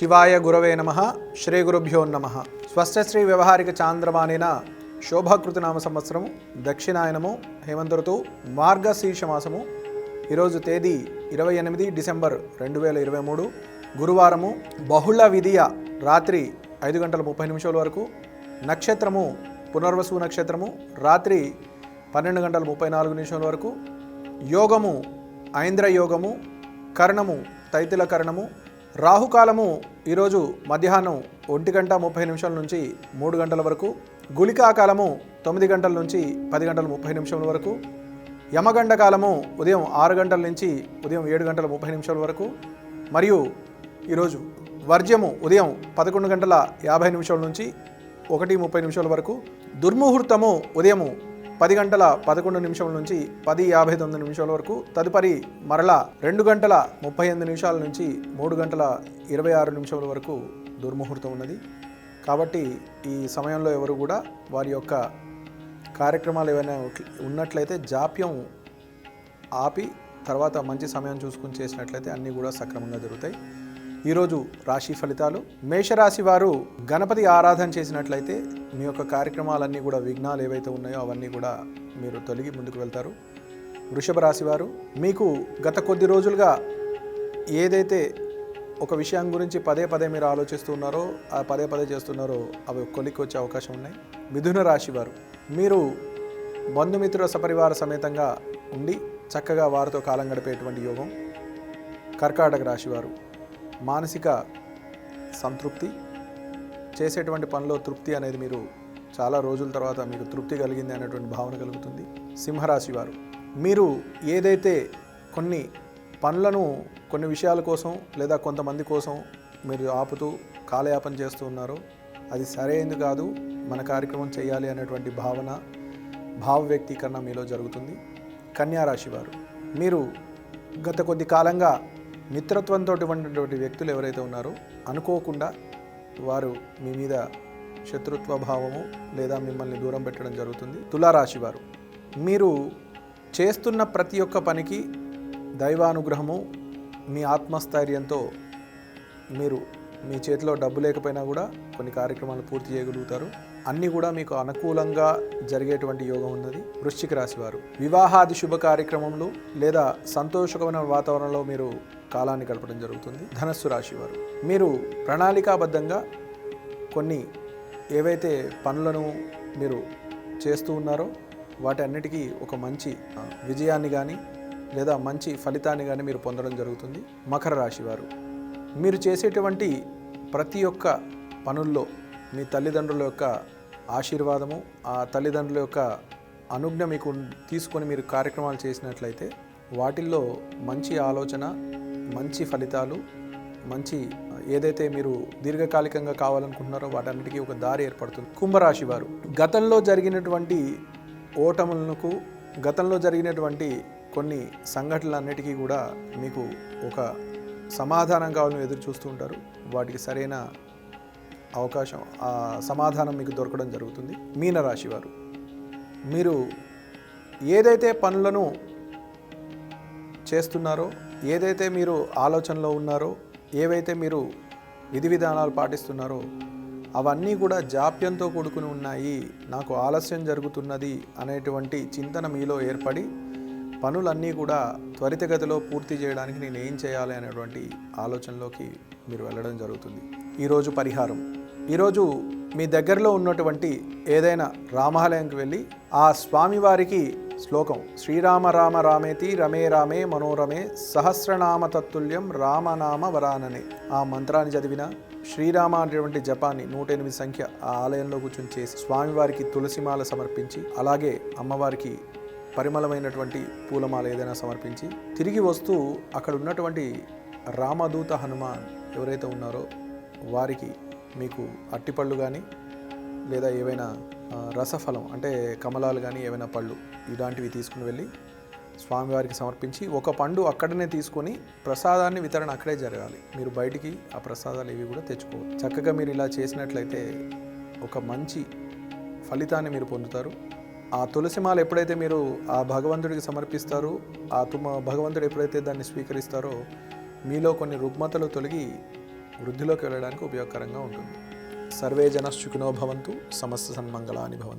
శివాయ గురవే నమ శ్రీ గురుభ్యో నమ. స్వస్థశ్రీ వ్యవహారిక చాంద్రమానేన శోభాకృతనామ సంవత్సరము దక్షిణాయనము హేమంత ఋతువు మార్గశీర్ష మాసము ఈరోజు తేదీ ఇరవై ఎనిమిది డిసెంబర్ రెండు వేల ఇరవై మూడు. గురువారము బహుళ విధియ రాత్రి ఐదు గంటల ముప్పై నిమిషాల వరకు. నక్షత్రము పునర్వసు నక్షత్రము రాత్రి పన్నెండు గంటల ముప్పై నాలుగు నిమిషాల వరకు. యోగము ఐంద్ర యోగము కర్ణము తైతిల కర్ణము రాహుకాలము ఈరోజు మధ్యాహ్నం ఒంటి గంట ముప్పై నిమిషాల నుంచి మూడు గంటల వరకు గుళికా కాలము తొమ్మిది గంటల నుంచి పది గంటల ముప్పై నిమిషాల వరకు యమగండ కాలము ఉదయం ఆరు గంటల నుంచి ఉదయం ఏడు గంటల ముప్పై నిమిషాల వరకు మరియు ఈరోజు వర్జ్యము ఉదయం పదకొండు గంటల యాభై నిమిషాల నుంచి ఒకటి ముప్పై నిమిషాల వరకు దుర్ముహూర్తము ఉదయము పది గంటల పదకొండు నిమిషాల నుంచి పది యాభై తొమ్మిది నిమిషాల వరకు తదుపరి మరలా రెండు గంటల ముప్పై ఎనిమిది నిమిషాల నుంచి మూడు గంటల ఇరవై ఆరు నిమిషాల వరకు దుర్ముహూర్తం ఉన్నది. కాబట్టి ఈ సమయంలో ఎవరు కూడా వారి యొక్క కార్యక్రమాలు ఏమైనా ఉన్నట్లయితే జాప్యం ఆపి తర్వాత మంచి సమయం చూసుకుని చేసినట్లయితే అన్నీ కూడా సక్రమంగా జరుగుతాయి. ఈరోజు రాశి ఫలితాలు. మేషరాశి వారు గణపతి ఆరాధన చేసినట్లయితే మీ యొక్క కార్యక్రమాలన్నీ కూడా విఘ్నాలు ఏవైతే ఉన్నాయో అవన్నీ కూడా మీరు తొలగి ముందుకు వెళ్తారు. వృషభ రాశి వారు మీకు గత కొద్ది రోజులుగా ఏదైతే ఒక విషయం గురించి పదే పదే మీరు ఆలోచిస్తూ ఉన్నారో ఆ పదే పదే చేస్తున్నారో అవి కొలికి వచ్చే అవకాశం ఉన్నాయి. మిథున రాశి వారు మీరు బంధుమిత్రుల సపరివార సమేతంగా ఉండి చక్కగా వారితో కాలం గడిపేటువంటి యోగం. కర్కాటక రాశివారు మానసిక సంతృప్తి చేసేటువంటి పనిలో తృప్తి అనేది మీరు చాలా రోజుల తర్వాత మీకు తృప్తి కలిగింది అనేటువంటి భావన కలుగుతుంది. సింహరాశి వారు మీరు ఏదైతే కొన్ని పనులను కొన్ని విషయాల కోసం లేదా కొంతమంది కోసం మీరు ఆపుతూ కాలయాపన చేస్తూ ఉన్నారో అది సరైనది కాదు మన కార్యక్రమం చేయాలి అనేటువంటి భావన భావ వ్యక్తీకరణ మీలో జరుగుతుంది. కన్యా రాశి వారు మీరు గత కొద్ది కాలంగా మిత్రత్వంతో ఉన్నటువంటి వ్యక్తులు ఎవరైతే ఉన్నారో అనుకోకుండా వారు మీ మీద శత్రుత్వ భావము లేదా మిమ్మల్ని దూరం పెట్టడం జరుగుతుంది. తులారాశి వారు మీరు చేస్తున్న ప్రతి ఒక్క పనికి దైవానుగ్రహము మీ ఆత్మస్థైర్యంతో మీరు మీ చేతిలో డబ్బు లేకపోయినా కూడా కొన్ని కార్యక్రమాలు పూర్తి చేయగలుగుతారు. అన్నీ కూడా మీకు అనుకూలంగా జరిగేటువంటి యోగం ఉన్నది. వృశ్చిక రాశి వారు వివాహాది శుభ కార్యక్రమంలో లేదా సంతోషకరమైన వాతావరణంలో మీరు కాలాన్ని గడపడం జరుగుతుంది. ధనస్సు రాశి వారు. మీరు ప్రణాళికాబద్ధంగా కొన్ని ఏవైతే పనులను మీరు చేస్తూ ఉన్నారో వాటి అన్నిటికీ ఒక మంచి విజయాన్ని కానీ లేదా మంచి ఫలితాన్ని కానీ మీరు పొందడం జరుగుతుంది. మకర రాశి వారు. మీరు చేసేటువంటి ప్రతి ఒక్క పనుల్లో మీ తల్లిదండ్రుల యొక్క ఆశీర్వాదము ఆ తల్లిదండ్రుల యొక్క అనుజ్ఞ మీకు తీసుకొని మీరు కార్యక్రమాలు చేసినట్లయితే వాటిల్లో మంచి ఆలోచన మంచి ఫలితాలు మంచి ఏదైతే మీరు దీర్ఘకాలికంగా కావాలనుకుంటున్నారో వాటన్నిటికీ ఒక దారి ఏర్పడుతుంది. కుంభరాశి వారు గతంలో జరిగినటువంటి ఓటములకు గతంలో జరిగినటువంటి కొన్ని సంఘటనలన్నిటికీ కూడా మీకు ఒక సమాధానం కావాలని ఎదురు చూస్తూ ఉంటారు. వాటికి సరైన అవకాశం ఆ సమాధానం మీకు దొరకడం జరుగుతుంది. మీనరాశి వారు మీరు ఏదైతే పనులను చేస్తున్నారో ఏదైతే మీరు ఆలోచనలో ఉన్నారో ఏవైతే మీరు విధి విధానాలు పాటిస్తున్నారో అవన్నీ కూడా జాప్యంతో కూడుకుని ఉన్నాయి. నాకు ఆలస్యం జరుగుతున్నది అనేటువంటి చింతన మీలో ఏర్పడి పనులన్నీ కూడా త్వరితగతిలో పూర్తి చేయడానికి నేను ఏం చేయాలి అనేటువంటి ఆలోచనలోకి మీరు వెళ్ళడం జరుగుతుంది. ఈరోజు పరిహారం. ఈరోజు మీ దగ్గరలో ఉన్నటువంటి ఏదైనా రామాలయంకి వెళ్ళి ఆ స్వామివారికి శ్లోకం. శ్రీరామ రామ రామేతి రమే రామే మనోరమే సహస్రనామ తత్తుల్యం రామనామ వరాననే. ఆ మంత్రాన్ని చదివిన శ్రీరామ అనేటువంటి జపాన్ని నూట ఎనిమిది సంఖ్య ఆ ఆలయంలో కూర్చొని చేసి స్వామివారికి తులసిమాల సమర్పించి అలాగే అమ్మవారికి పరిమళమైనటువంటి పూలమాల ఏదైనా సమర్పించి తిరిగి వస్తూ అక్కడ ఉన్నటువంటి రామదూత హనుమాన్ ఎవరైతే ఉన్నారో వారికి మీకు అట్టిపళ్ళు కానీ లేదా ఏవైనా రసఫలం అంటే కమలాలు కానీ ఏవైనా పళ్ళు ఇలాంటివి తీసుకుని వెళ్ళి స్వామివారికి సమర్పించి ఒక పండు అక్కడనే తీసుకొని ప్రసాదాన్ని వితరణ అక్కడే జరగాలి. మీరు బయటికి ఆ ప్రసాదాలు ఇవి కూడా తెచ్చుకోవచ్చు చక్కగా మీరు ఇలా చేసినట్లయితే ఒక మంచి ఫలితాన్ని మీరు పొందుతారు. ఆ తులసిమాల ఎప్పుడైతే మీరు ఆ భగవంతుడికి సమర్పిస్తారో ఆ తుమ భగవంతుడు ఎప్పుడైతే దాన్ని స్వీకరిస్తారో మీలో కొన్ని రుగ్మతలు తొలగి వృద్ధిలోకి వెళ్ళడానికి ఉపయోగకరంగా ఉంటుంది. సర్వే జన భవంతు సమస్త సన్మంగళాని భవంతు.